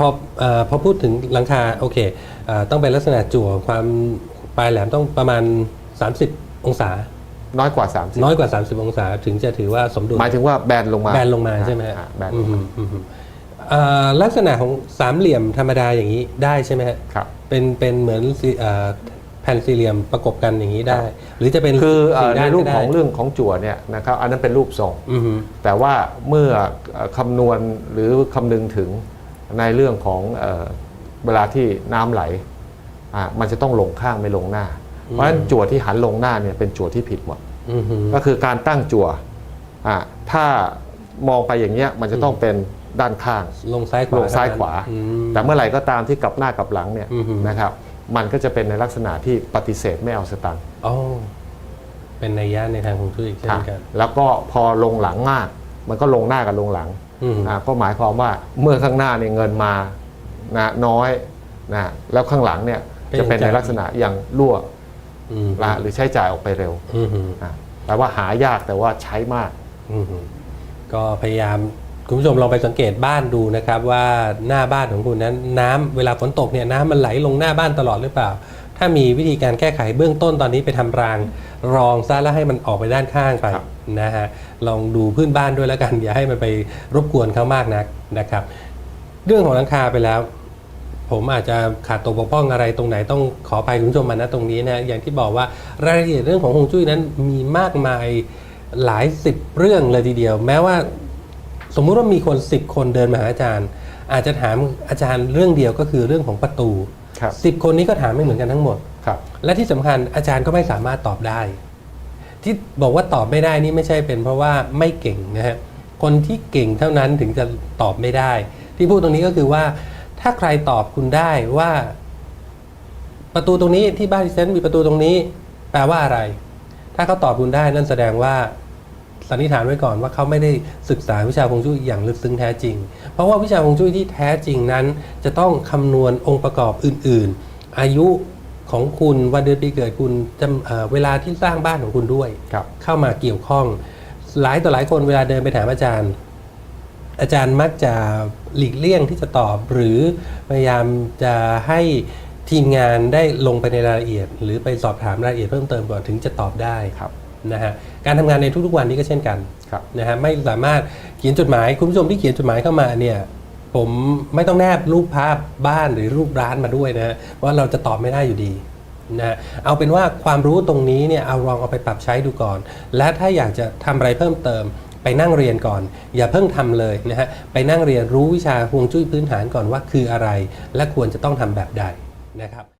พอเอ่อพอพูดถึงหลังคาโอเคเอ่อต้องเป็นลักษณะจั่วความปลายแหลมต้องประมาณ 30 องศา น้อยกว่า30น้อยกว่า 30 องศาถึงจะถือว่าสมดุลหมายถึงว่าแบนลงมาแบนลงมาใช่ไหมฮะอ่าแบนอืลงมมาอืมอืมเอ่อลักษณะของสามเหลี่ยมธรรมดาอย่างนี้ได้ใช่ไหมฮะครับ เป็นเป็นเหมือนสี่เอ่อแผ่นสี่เหลี่ยมประกบกันอย่างนี้ได้ หรือจะเป็นคือเอ่อสี่ในด้านรูปก็ได้ของเรื่องของจั่วเนี่ยนะครับอันนั้นเป็นรูปทรง อือฮึแต่ว่าเมื่อเอ่อคำนวณหรือคำนึงถึง ในเรื่องของเอ่อเวลาที่น้ำไหลอะมันจะต้องลงข้างไม่ลงหน้า เพราะฉะนั้นจั่วที่หันลงหน้าเนี่ยเป็นจั่วที่ผิดหมดอือฮึก็คือการตั้งจั่วอะถ้ามองไปอย่างเงี้ยมันจะต้องเป็นด้านข้างลงซ้ายขวาลงซ้ายขวาอืมแต่เมื่อไหร่ก็ตามที่กลับหน้ากลับหลังเนี่ยอือฮึนะครับมันก็จะเป็นในลักษณะที่ปฏิเสธไม่เอาสตังค์อ๋อเป็นในยย่านในทางฮวงจุ้ยอีกเช่นกัน แล้วก็พอลงหลังมาก มันก็ลงหน้ากับลงหลังอืมอ่าก็หมายความว่าเมื่อข้างหน้าเนี่ยเงินมานะน้อยนะแล้วข้างหลังเนี่ยจะเป็นในลักษณะอย่างรั่วอืมละหรือใช้จ่ายออกไปเร็วอืมฮึอะแปลว่าหายากแต่ว่าใช้มากอืมฮึก็พยายามคุณผู้ชมลองไปสังเกตบ้านดูนะครับว่าหน้าบ้านของคุณนั้น น้ำเวลาฝนตกเนี่ยน้ำมันไหลลงหน้าบ้านตลอดหรือเปล่า ถ้ามีวิธีการแก้ไขเบื้องต้นตอนนี้ไปทำรางรองซะแล้วให้มันออกไปด้านข้างไปครับ นะฮะลองดูพื้นบ้านด้วยแล้วกัน อย่าให้มันไปรบกวนเขามากนักนะครับ เรื่องของหลังคาไปแล้ว ผมอาจจะขาดตกบกพร่องอะไรตรงไหนต้องขอไปคุณผู้ชมมาณตรงนี้นะอย่างที่บอกว่ารายละเอียดเรื่องของฮวงจุ้ยนั้นมีมากมายหลายสิบเรื่องเลยทีเดียว แม้ว่าสมมุติว่ามีคนสิบคนเดินมาหาอาจารย์ อาจจะถามอาจารย์เรื่องเดียวก็คือเรื่องของประตูครับสิบคนนี้ก็ถามไม่เหมือนกันทั้งหมดครับและที่สำคัญอาจารย์ก็ไม่สามารถตอบได้ ที่บอกว่าตอบไม่ได้นี่ไม่ใช่เป็นเพราะว่าไม่เก่งนะฮะคนที่เก่งเท่านั้นถึงจะตอบไม่ได้ ที่พูดตรงนี้ก็คือว่า ถ้าใครตอบคุณได้ว่า ประตูตรงนี้ที่บ้านดิฉันมีประตูตรงนี้ แปลว่าอะไร ถ้าเขาตอบคุณได้นั่นแสดงว่าสันนิษฐานไว้ก่อนว่าเขาไม่ได้ศึกษาวิชาฮวงจุ้ยอย่างลึกซึ้งแท้จริง เพราะว่าวิชาฮวงจุ้ยที่แท้จริงนั้น จะต้องคำนวณองค์ประกอบอื่น ๆ อายุ ของคุณวันเดือนปีเกิดคุณจำเอ่อเวลาที่สร้างบ้านของคุณด้วย ครับ เข้ามาเกี่ยวข้อง หลายต่อหลายคนเวลาเดินไปถามอาจารย์ อาจารย์มักจะหลีกเลี่ยงที่จะตอบ หรือพยายามจะให้ทีมงานได้ลงไปในรายละเอียด หรือไปสอบถามรายละเอียดเพิ่มเติมก่อนถึงจะตอบได้ครับ นะฮะการทำงานในทุกๆวันนี้ก็เช่นกันครับ นะฮะไม่สามารถเขียนจดหมายคุณผู้ชมที่เขียนจดหมายเข้ามาเนี่ย ผมไม่ต้องแนบรูปภาพบ้านหรือรูปร้านมาด้วยนะว่าเราจะตอบไม่ได้อยู่ดีนะเอาเป็นว่าความรู้ตรงนี้เนี่ยเอาลองเอาไปปรับใช้ดูก่อน และถ้าอยากจะทำอะไรเพิ่มเติม ไปนั่งเรียนก่อน อย่าเพิ่งทำเลยนะฮะไปนั่งเรียนรู้วิชาฮวงจุ้ยพื้นฐานก่อนว่าคืออะไร และควรจะต้องทำแบบใดนะครับ